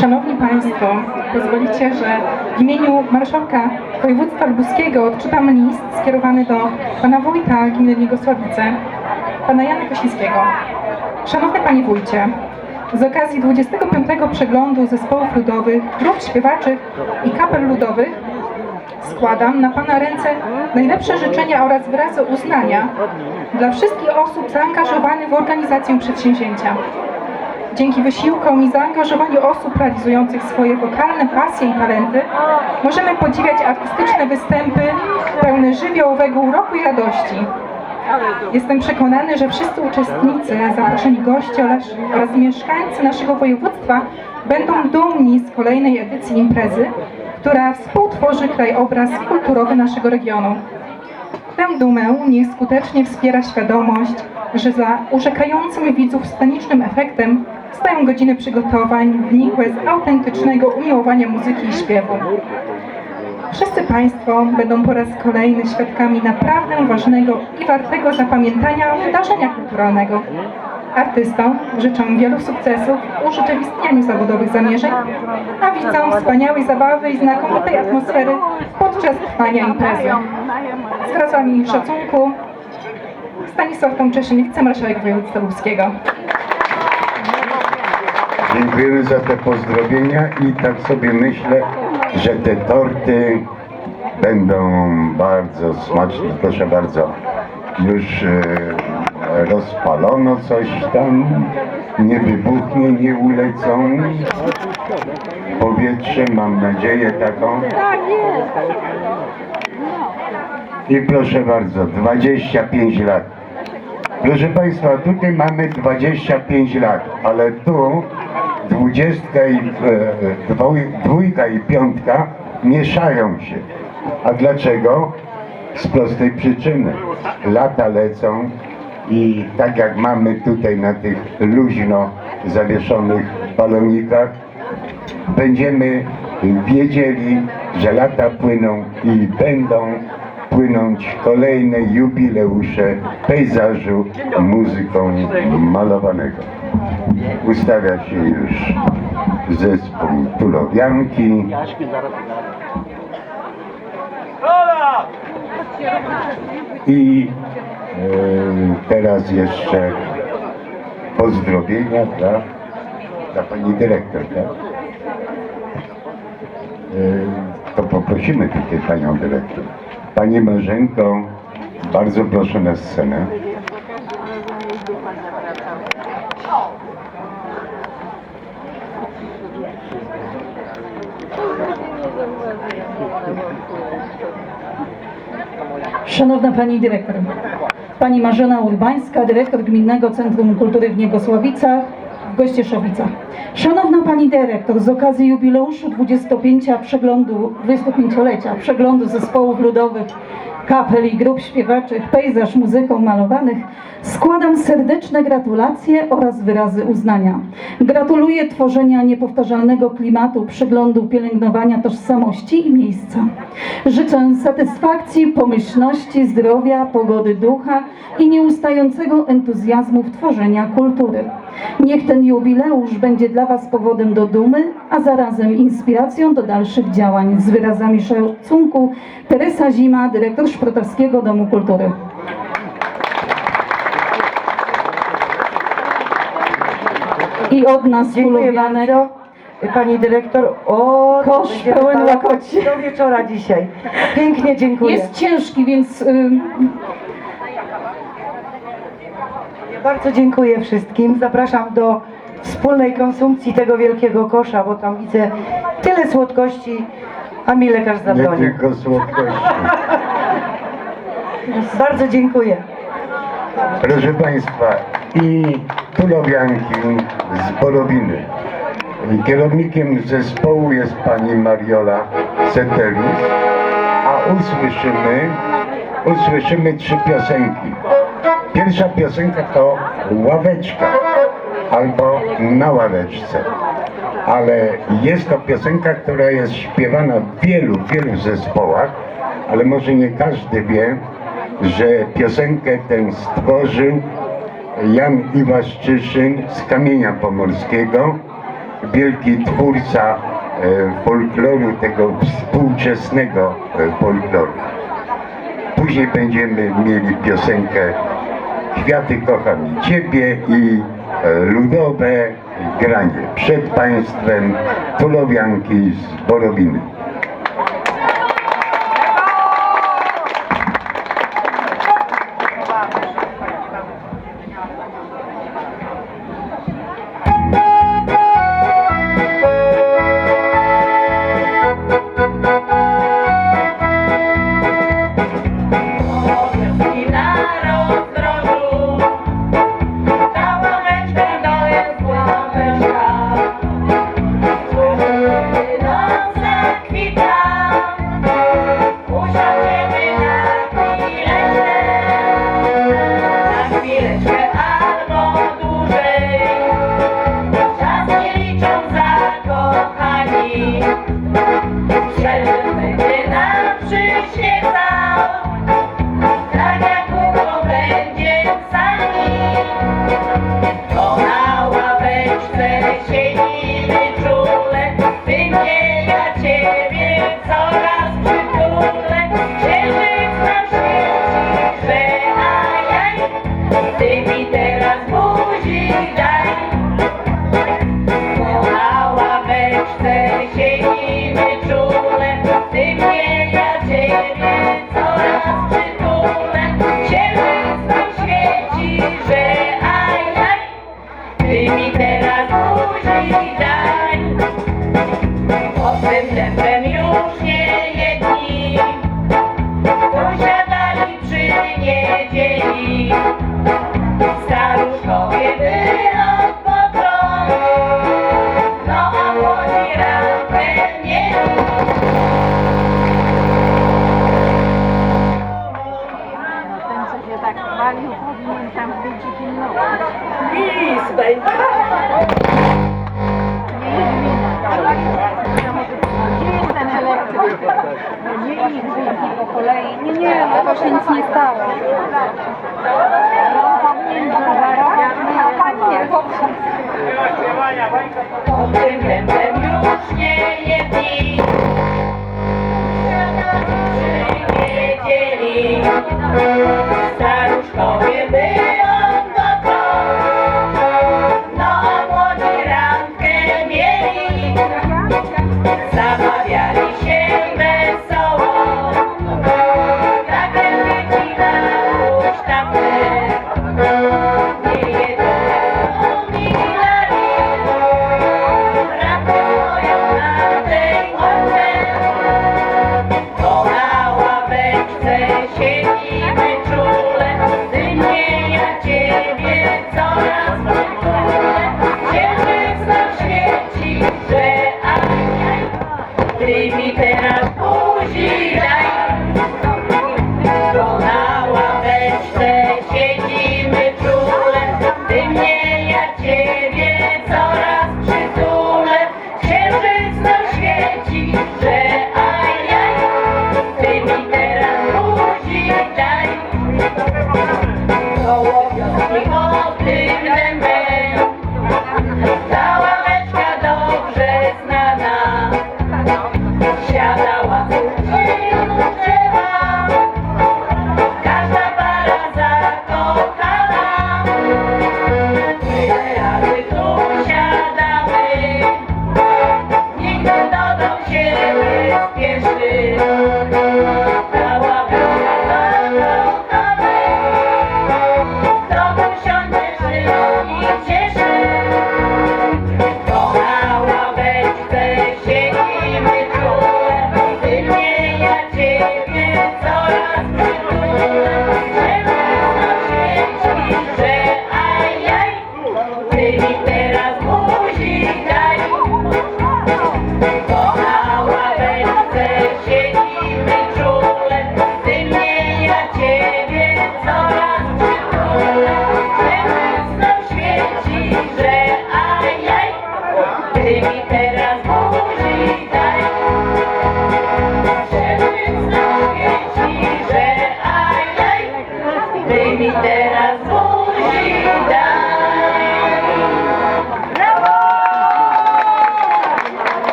Szanowni Państwo, pozwolicie, że w imieniu Marszałka Województwa Lubuskiego odczytam list skierowany do Pana Wójta Gminy Niegosławice, Pana Jana Kosińskiego. Szanowny Panie Wójcie, z okazji 25. przeglądu zespołów ludowych, grup śpiewaczych i kapel ludowych składam na Pana ręce najlepsze życzenia oraz wyrazy uznania dla wszystkich osób zaangażowanych w organizację przedsięwzięcia. Dzięki wysiłkom i zaangażowaniu osób realizujących swoje wokalne pasje i talenty możemy podziwiać artystyczne występy pełne żywiołowego uroku i radości. Jestem przekonany, że wszyscy uczestnicy, zaproszeni goście oraz, oraz mieszkańcy naszego województwa będą dumni z kolejnej edycji imprezy, która współtworzy krajobraz kulturowy naszego regionu. Tę dumę niech skutecznie wspiera świadomość, że za urzekającym widzów scenicznym efektem stoją godziny przygotowań wnikłe z autentycznego umiłowania muzyki i śpiewu. Wszyscy Państwo będą po raz kolejny świadkami naprawdę ważnego i wartego zapamiętania wydarzenia kulturalnego. Artystom życzę wielu sukcesów w urzeczywistnianiu zawodowych zamierzeń, a widzom wspaniałej zabawy i znakomitej atmosfery podczas trwania imprezy. Zwraca mi szacunku Stanisław Tomczeszyn, wicemarszałek województwa lubuskiego. Dziękujemy za te pozdrowienia i tak sobie myślę, że te torty będą bardzo smaczne. Proszę bardzo, już e, rozpalono coś tam, nie wybuchnie, nie ulecą. Powietrze, mam nadzieję taką. I proszę bardzo, 25 lat. Proszę Państwa, tutaj mamy 25 lat, ale tu dwudziestka i e, dwójka i piątka mieszają się. A dlaczego? Z prostej przyczyny. Lata lecą i tak jak mamy tutaj na tych luźno zawieszonych balonikach, będziemy wiedzieli, że lata płyną i będą płynąć kolejne jubileusze pejzażu muzyką malowanego. Ustawia się już zespół Tulowianki. I e, teraz jeszcze pozdrowienia dla, dla pani dyrektor, tak? E, to poprosimy tutaj panią dyrektor. Pani Marzenko, bardzo proszę na scenę. Szanowna Pani Dyrektor, Pani Marzena Urbańska, Dyrektor Gminnego Centrum Kultury w Niegosławicach, w Gościeszowicach. Szanowna Pani Dyrektor, z okazji jubileuszu 25 przeglądu, 25-lecia przeglądu zespołów ludowych, kapel i grup śpiewaczych Pejzaż muzyką malowanych składam serdeczne gratulacje oraz wyrazy uznania. Gratuluję tworzenia niepowtarzalnego klimatu przeglądu pielęgnowania tożsamości i miejsca. Życzę satysfakcji, pomyślności, zdrowia, pogody ducha i nieustającego entuzjazmu w tworzenia kultury. Niech ten jubileusz będzie dla Was powodem do dumy, a zarazem inspiracją do dalszych działań. Z wyrazami szacunku Teresa Zima, dyrektor Szprotowskiego Domu Kultury. I od nas Dziękuję bardzo. Pani dyrektor, o, Kosz będzie pełen trwało łakoci. Do wieczora dzisiaj. Pięknie dziękuję. jest ciężki, więc ym, Bardzo dziękuję wszystkim. Zapraszam do wspólnej konsumpcji tego wielkiego kosza, bo tam widzę tyle słodkości, a mi lekarz Nie tylko słodkości. Bardzo dziękuję. Proszę Państwa, i Tulowianki z Borowiny. Kierownikiem zespołu jest pani Mariola Setelis, a usłyszymy, usłyszymy trzy piosenki. Pierwsza piosenka to Ławeczka albo Na ławeczce. Ale jest to piosenka, która jest śpiewana w wielu, wielu zespołach, ale może nie każdy wie, że piosenkę tę stworzył Jan Iwaszczyszyn z Kamienia Pomorskiego, wielki twórca e, folkloru, tego współczesnego e, folkloru. Później będziemy mieli piosenkę Światy kocham Ciebie i e, ludowe granie przed państwem Tulowianki z Borowiny. baby.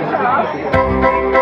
Tchau.